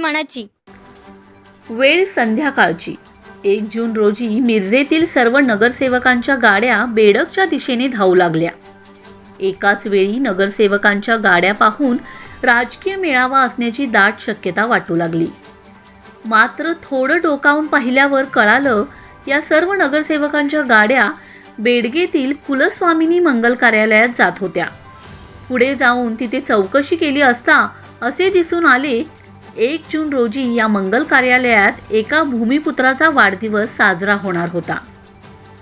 मनाची वेळ संध्याकाळची. एक जून रोजी मिरजेतील सर्व नगरसेवकांच्या गाड्या बेडकच्या दिशेने धावू लागल्या. एकाच वेळी नगरसेवकांच्या गाड्या पाहून राजकीय मेळावा असण्याची दाट शक्यता वाटू लागली. मात्र थोडं डोकावून पाहिल्यावर कळालं या सर्व नगरसेवकांच्या गाड्या बेडगेतील कुलस्वामिनी मंगल कार्यालयात जात होत्या. पुढे जाऊन तिथे चौकशी केली असता असे दिसून आले एक जून रोजी या मंगल कार्यालयात एका भूमिपुत्राचा वाढदिवस साजरा होणार होता.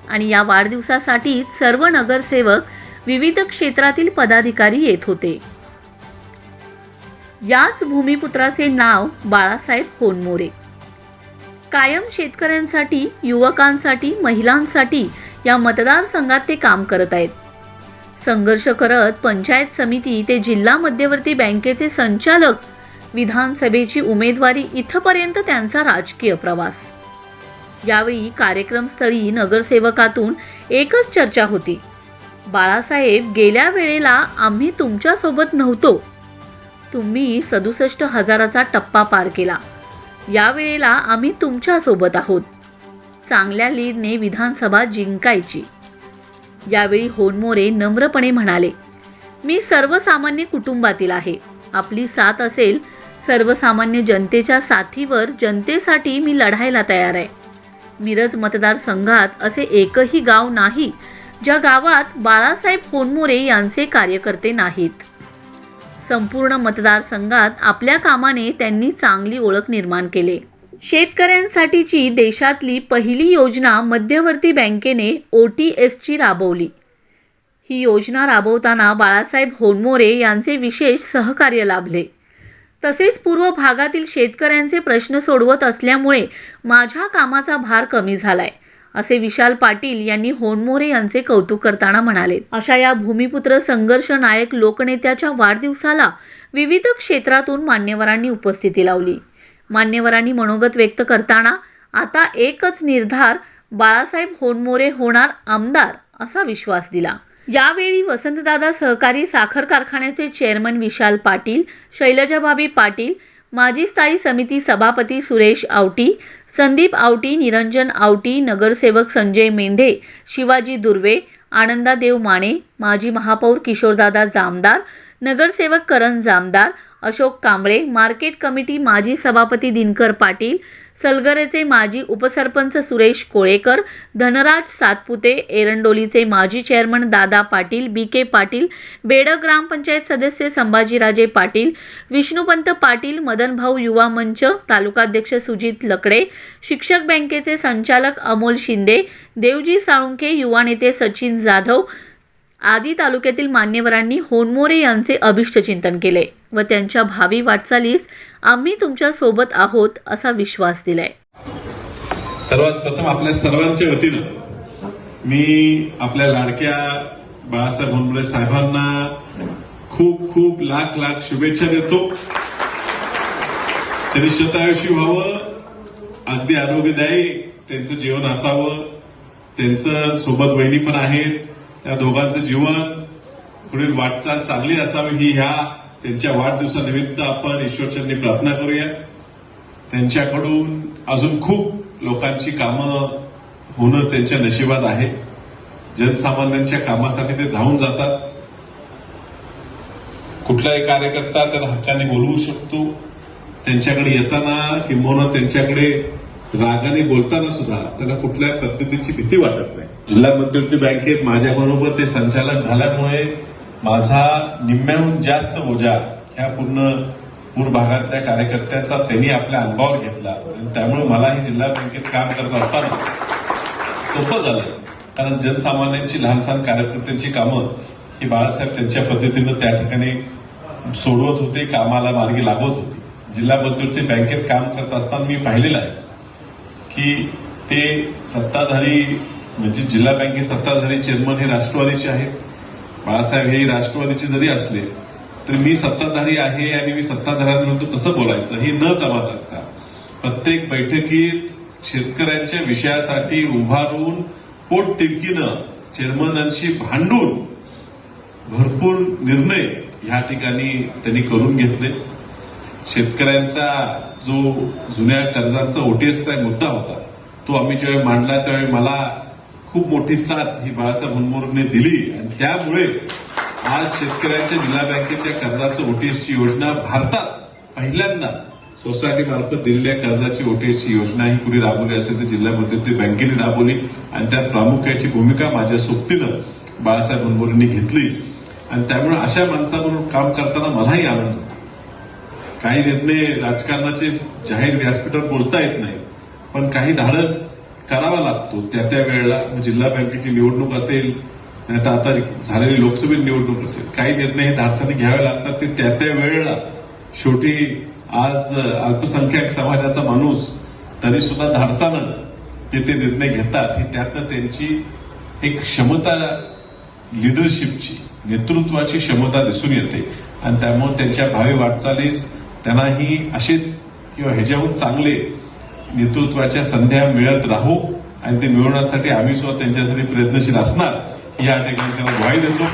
आणि या वाढदिवसासाठी सर्व नगरसेवक विविध क्षेत्रातील पदाधिकारी येत होते. याच भूमिपुत्राचे नाव बाळासाहेब होनमोरे कायम शेतकऱ्यांसाठी युवकांसाठी महिलांसाठी या मतदारसंघात ते काम करत आहेत. संघर्ष करत पंचायत समिती ते जिल्हा मध्यवर्ती बँकेचे संचालक विधानसभेची उमेदवारी इथपर्यंत त्यांचा राजकीय प्रवास. यावेळी कार्यक्रमस्थळी नगरसेवकातून एकच चर्चा होती. बाळासाहेब गेल्या वेळेला आम्ही तुमच्यासोबत नव्हतो. तुम्ही सदुसष्ट हजाराचा टप्पा पार केला. यावेळेला आम्ही तुमच्यासोबत आहोत. चांगल्या लीडने विधानसभा जिंकायची. यावेळी होनमोरे नम्रपणे म्हणाले मी सर्वसामान्य कुटुंबातील आहे. आपली साथ असेल सर्वसामान्य जनतेच्या साथीवर जनतेसाठी मी लढायला तयार आहे. मिरज मतदारसंघात असे एकही गाव नाही ज्या गावात बाळासाहेब होनमोरे यांचे कार्यकर्ते नाहीत. संपूर्ण मतदारसंघात आपल्या कामाने त्यांनी चांगली ओळख निर्माण केले. शेतकऱ्यांसाठीची देशातली पहिली योजना मध्यवर्ती बँकेने ओ टी एसची राबवली. ही योजना राबवताना बाळासाहेब होनमोरे यांचे विशेष सहकार्य लाभले. तसेच पूर्व भागातील शेतकऱ्यांचे प्रश्न सोडवत असल्यामुळे माझ्या कामाचा भार कमी झालाय असे विशाल पाटील यांनी होनमोरे यांचे कौतुक करताना म्हणाले. अशा या भूमिपुत्र संघर्ष नायक लोकनेत्याच्या वाढदिवसाला विविध क्षेत्रातून मान्यवरांनी उपस्थिती लावली. मान्यवरांनी मनोगत व्यक्त करताना आता एकच निर्धार बाळासाहेब होनमोरे होणार आमदार असा विश्वास दिला. यावेळी वसंतदादा सहकारी साखर कारखान्याचे चेअरमन विशाल पाटील शैलजाभाबी पाटील माजी स्थायी समिती सभापती सुरेश आवटी संदीप आवटी निरंजन आवटी नगरसेवक संजय मेंढे शिवाजी दुर्वे आनंदादेव माने माजी महापौर किशोरदादा जामदार नगरसेवक करण जामदार अशोक कांबळे मार्केट कमिटी माजी सभापती दिनकर पाटील सलगरेचे माजी उपसरपंच सुरेश कोळेकर धनराज सातपुते एरंडोलीचे माजी chairman Dada Patil B K Patil Bedag ग्रामपंचायत सदस्य संभाजीराजे पाटील विष्णुपंत पाटील मदनभाऊ युवा मंच तालुकाध्यक्ष सुजित लकडे शिक्षक बँकेचे संचालक अमोल शिंदे देवजी साळुंके युवा नेते सचिन जाधव आदी तालुक्यातील मान्यवरांनी होनमोरे यांचे अभिष्टचिंतन केले व त्यांच्या भावी वाटचालीस आम्ही तुमच्यासोबत आहोत असा विश्वास दिलाय. सर्वात प्रथम आपल्या सर्वांच्या वतीनं मी आपल्या लाडक्या बाळासाहेब होनमोरे साहेबांना खूप खूप लाख लाख शुभेच्छा देतो. त्यांनी शतायुषी व्हावं अगदी आरोग्यदायी त्यांचं जीवन असावं त्यांचं सोबत वहिनी पण आहेत. त्या दोघांचं जीवन पुढील वाटचाल चांगली असावी ही ह्या त्यांच्या वाढदिवसानिमित्त आपण ईश्वरचरणी प्रार्थना करूया. त्यांच्याकडून अजून खूप लोकांची कामं होणं त्यांच्या नशिबात आहे. जनसामान्यांच्या कामासाठी ते धावून जातात. कुठलाही कार्यकर्ता त्याला हक्काने बोलवू शकतो. त्यांच्याकडे येताना किंबहुना त्यांच्याकडे रागाने बोलताना सुद्धा त्याला कुठल्या पद्धतीची भीती वाटत नाही. जिल्हा मध्यवर्ती बँकेत माझ्याबरोबर ते संचालक झाल्यामुळे माझा निम्म्याहून जास्त ओझा ह्या पूर्ण पूर भागातल्या कार्यकर्त्यांचा त्यांनी आपल्या अंगावर घेतला. त्यामुळे मलाही जिल्हा बँकेत काम करत असताना सोपं झालं. कारण जनसामान्यांची लहानसहान कार्यकर्त्यांची कामं ही बाळासाहेब त्यांच्या पद्धतीनं त्या ठिकाणी सोडवत होते कामाला मार्गी लागवत होते. जिल्हा मध्यवर्ती बँकेत काम करत असताना मी पाहिलेलं आहे की ते सत्ताधारी म्हणजे जिल्हा बँकेत सत्ताधारी चेअरमन हे राष्ट्रवादीचे आहेत. बाळासाहेब हे राष्ट्रवादीचे जरी असले तरी मी सत्ताधारी आहे आणि मी सत्ताधाऱ्यांविरुद्ध कसं बोलायचं हे न तमा करता प्रत्येक बैठकीत शेतकऱ्यांच्या विषयासाठी उभारून पोट तिडकीनं चेअरमनांशी भांडून भरपूर निर्णय ह्या ठिकाणी त्यांनी करून घेतले. शेतकऱ्यांचा जो जुन्या कर्जांचा ओटीएसचा मुद्दा होता तो आम्ही ज्यावेळी मांडला त्यावेळी मला खूप मोठी साथ ही बाळासाहेब मुनमोरने दिली. आणि त्यामुळे आज शेतकऱ्यांच्या जिल्हा बँकेच्या कर्जाचं ओटीएसची योजना भारतात पहिल्यांदा सोसायटी मार्फत दिलेल्या कर्जाची ओटीएसची योजना ही कुणी राबवली असेल तर जिल्हा मध्यवर्ती बँकेने राबवली. आणि त्यात प्रामुख्याची भूमिका माझ्या सोबतीनं बाळासाहेब मुनमोरेंनी घेतली. आणि त्यामुळे अशा माणसाबरोबर काम करताना मलाही आनंद होतो. काही निर्णय राजकारणाचे जाहीर व्यासपीठावर बोलता येत नाही. पण काही धाडस करावा लागतो. त्या त्या वेळेला जिल्हा बँकेची निवडणूक असेल नाही तर आता झालेली लोकसभेची निवडणूक असेल काही निर्णय हे धाडसाने घ्यावे लागतात. ते त्या त्या वेळेला शेवटी आज अल्पसंख्याक समाजाचा माणूस तरी सुद्धा धाडसानं ते ते निर्णय घेतात. ही त्यातनं त्यांची एक क्षमता लिडरशिपची नेतृत्वाची क्षमता दिसून येते. आणि त्यामुळे त्यांच्या भावी वाटचालीस त्यांनाही असेच किंवा ह्याच्याहून चांगले नेतृत्वाच्या संध्या मिळत राहू आणि ते मिळवण्यासाठी आम्ही सुद्धा त्यांच्यासाठी प्रयत्नशील असणार या ठिकाणी त्यांना ग्वाही देतो.